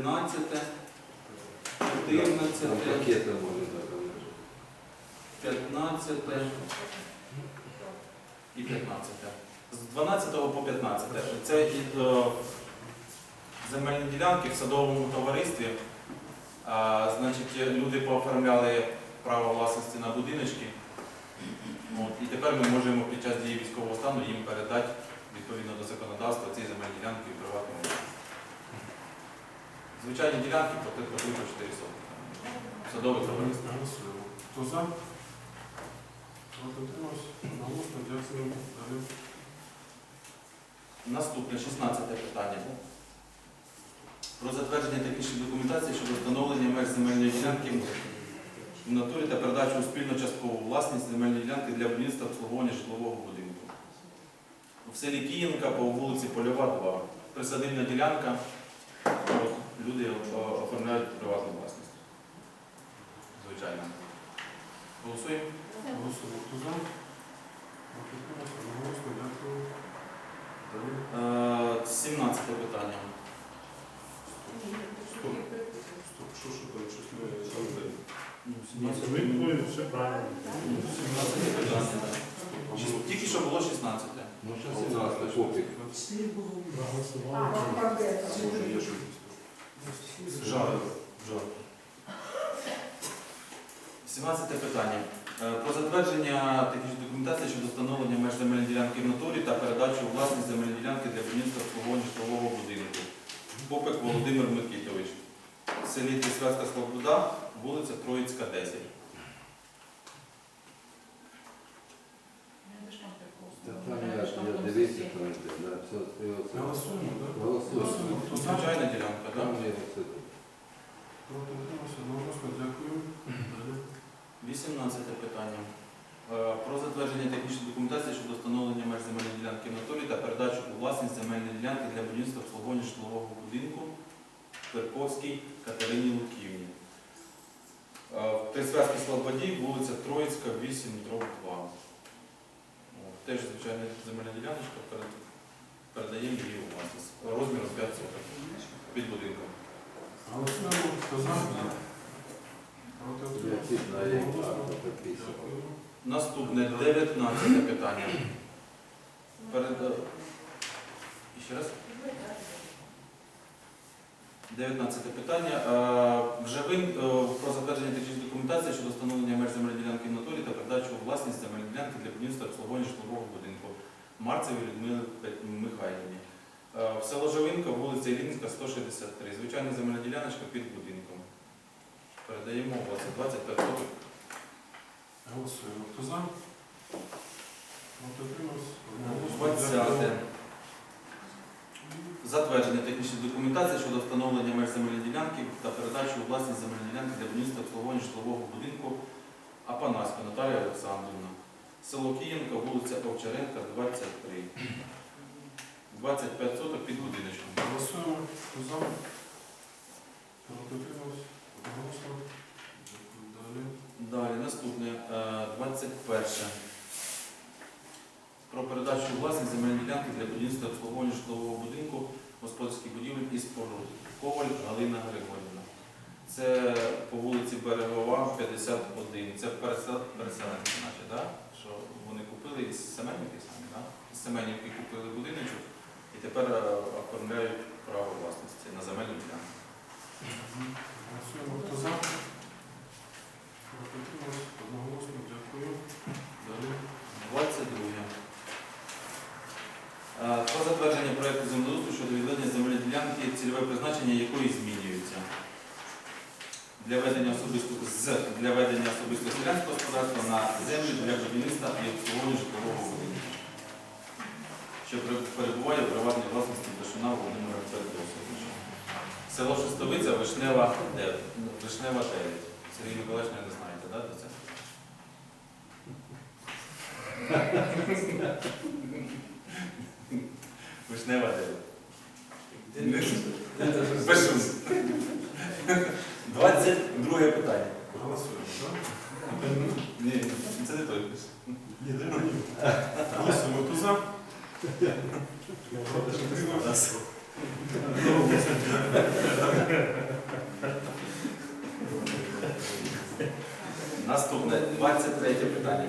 13, Там 14, пакети може так. 15 і 15. З 12 по 15. Це і, е, земельні ділянки в садовому товаристві. А, значить, люди пооформляли право власності на будиночки. От, і тепер ми можемо під час дії військового стану їм передати відповідно до законодавства ці земельні ділянки в власність. Звичайні ділянки по по 4 сотки. Садове товариство. Голосуємо. Хто за? Проти утримався? Одноголосно. Дякую. Далі. Наступне 16 питання. Про затвердження технічної документації щодо встановлення меж земельної ділянки в натурі та передачу у спільну часткову власність земельної ділянки для будівництва обслуговування житлового будинку. В селі Київка по вулиці Польова, 2. Присадибна ділянка. Люди оформляють приватну власність. Звичайно. Голосуємо. Голосуємо. Хто за? Дякую. Е, 17 питання. Що, там? Щось ми саме далі. Ну, Відповідь, все правильно. 17 питання, так. Тільки що було 16. Ну, зараз 17 попік. Проголосували. Може, є щось. Жар. Жар. 17 питання. Е, Про затвердження технічної документації щодо встановлення меж земельної ділянки в натурі та передачу у власність земельної ділянки для будівництва обслуговування житлового будинку. Попик Володимир Микитович. Селі Трісвятська Слобода, вулиця Троїцька, 10. Та Там я, я дивився, там йде, да, все, все, Голосуємо, так? Голосуємо. Хто за? Звичайна ділянка, так? Там є оце. Проти утримався? Одноголосно. Дякую. Далі. 18 питання. Е, Про затвердження технічної документації щодо встановлення меж земельної ділянки в натурі та передачу у власність земельної ділянки для будівництва обслуговування житлового будинку Перковській Катерині Луківні. Е, В Трисвятській Слободі, вулиця Троїцька, 8, дроб 2. Теж звичайна земельна діляночка, передаємо її у власність. Розміром 5 соток під будинком. Підписував. Дякую. Наступне 19 питання. Перед... Ще раз. 19 питання. Е, Вже вин е, про затвердження технічної документації щодо встановлення меж земельної ділянки в натурі та передачу у власність земельної ділянки для будівництва обслуговування житлового будинку Марцеві Людмили Михайлівні. Е, В село Живинка, вулиця Ілінська, 163. Звичайна земельна діляночка під будинком. Передаємо у вас 25 років. Голосуємо. Хто за? Проти утримався? Одноголосно. 20. Затвердження технічної документації щодо встановлення меж земельної ділянки та передачу у власність земельної ділянки для будівництва обслуговування житлового будинку Апанаська Наталія Олександрівна. Село Київка, вулиця Овчаренка, 23. 25 соток під будиночком. Голосуємо. За? Проти. Далі. Далі, наступне, е, 21. Про передачу у власність земельної ділянки для будівництва обслуговування житлового будинку, господарських будівель і споруд. Коваль Галина Григорівна. Це по вулиці Берегова, 51. Це пересел- переселенці, наче, да? що вони купили із Семенівки самі, да? Із Семенівки купили будиночок і тепер е, оформляють право власності на земельну ділянку. За? Одноголосно. Дякую. Далі. 22. Е, Про затвердження проєкту землеустрою щодо відведення земельної ділянки, цільове призначення якої змінюється. Для ведення особистого з для ведення особистого селянського господарства на землю для будівництва і обслуговування житлового будинку, що перебуває у приватній власності Дашина Володимира Федосовича. Село Шестовиця, Вишнева 9. Вишнева 9. Сергій Миколаївич, не знаєте, так, це? Вишнева дева. Без 22 питання. Голосуємо, так? Ні, це не той. Ні, не мені. Голосуємо, хто за? Наступне 23 питання.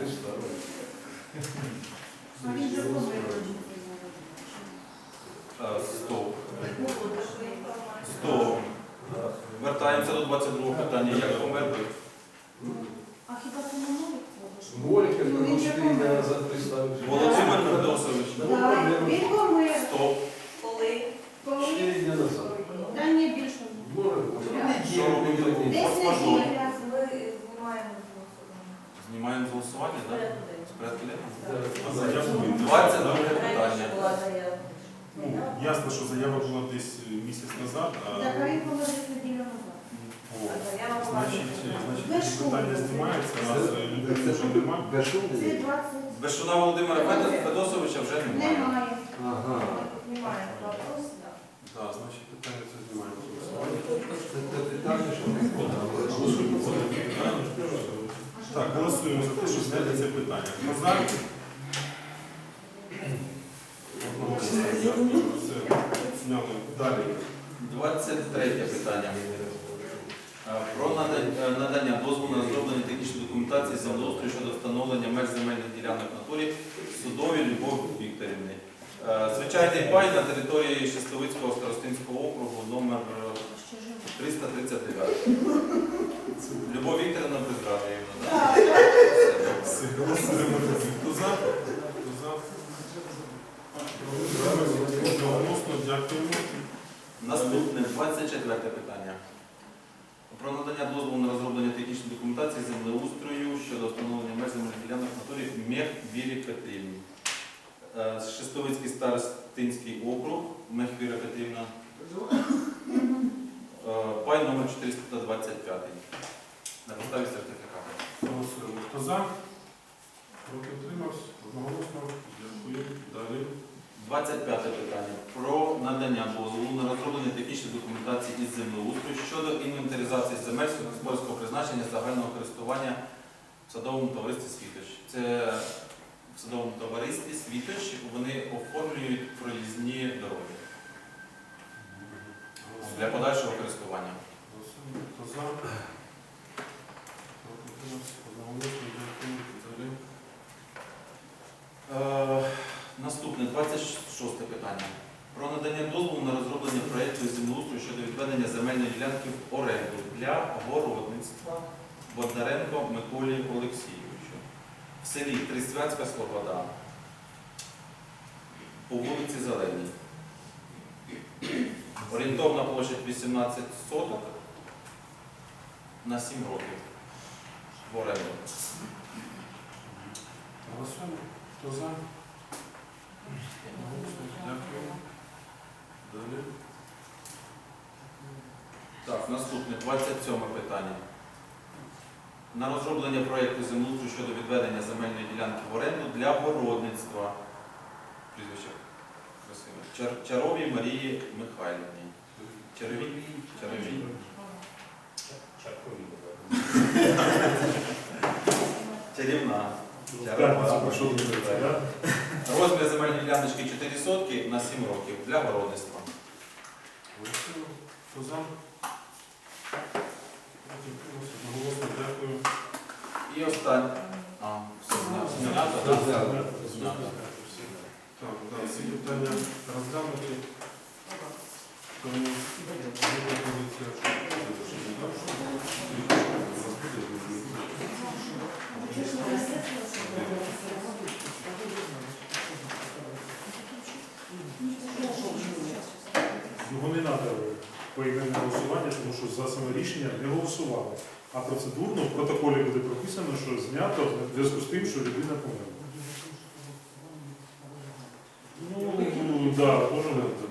А він. Стоп. Стоп. Вертаємося до 22 питання. Як помер би? А хіба це не Ну, ну, він же чотири назад. Володимир Федосович. Так, він помер. Стоп. Коли? Чотири дня назад. Та ні, більше. Що робимо? Десь Форс-мажор. неділя. Ми знімаємо Знімаємо з голосування, так? З порядку денного? А заяву 22 питання. Раніше була заява. Ну, ясно, що заява була десь місяць назад, а Так, а він помер десь назад. о, заява була значить, значить, ці шуму. питання знімаються, у нас е, людини вже немає. Це 20. Бешуна Володимира Федо- Федосовича вже немає. Немає. Ага. Вопрос, да. Так, значить, питання це знімаємо що Голосуємо. Так, голосуємо за те, щоб зняти це питання. Хто за? Одноголосно. Дякую. Все. Зняли. Далі. 23 питання. Е, Про е, надання дозволу на розроблення технічної документації землеустрою щодо встановлення меж земельних ділянок натурі судові Любов Вікторівни. Е, Звичайний пай на території Шестовицького старостинського округу номер е, Ще живе. 339. Любов Вікторівна. Дякуємо. Наступне 24 питання. Про надання дозволу на розроблення технічної документації землеустрою щодо встановлення меж земельних ділянок натурі Мех Вірі Петрівні. Е, Шестовицький старостинський п'яте питання. Про надання дозволу на розроблення технічної документації із землеустрою щодо інвентаризації земель сільськогосподарського призначення загального користування в садовому товаристві Світоч. Це в садовому товаристві Світоч вони оформлюють проїзні дороги для подальшого користування. Е, наступне 26 відведення земельної ділянки в оренду для городництва Бондаренко Миколі Олексійовичу в селі Трисвятська Слобода по вулиці Зеленій. Орієнтовна площа 18 соток на 7 років в оренду. Голосуємо. Хто за? Дякую. Далі. Так, наступне 27 питання. На розроблення проєкту землеустрою щодо відведення земельної ділянки в оренду для городництва. Прізвище. Чар- Чаровій Марії Михайлівні. Чаровій? Чаровій. Чарівна. Розмір земельної діляночки 4 сотки на 7 років для городництва. Хто за? Одноголосно. Дякую. І останнє. А, все знято. Знято, так? Так, да, всі питання розглянуті. Тому є пропозиція, що Його не треба поіменне голосування, тому що за саме рішення не голосували. А процедурно в протоколі буде прописано, що знято в зв'язку з тим, що людина померла. Ну, так, може бути.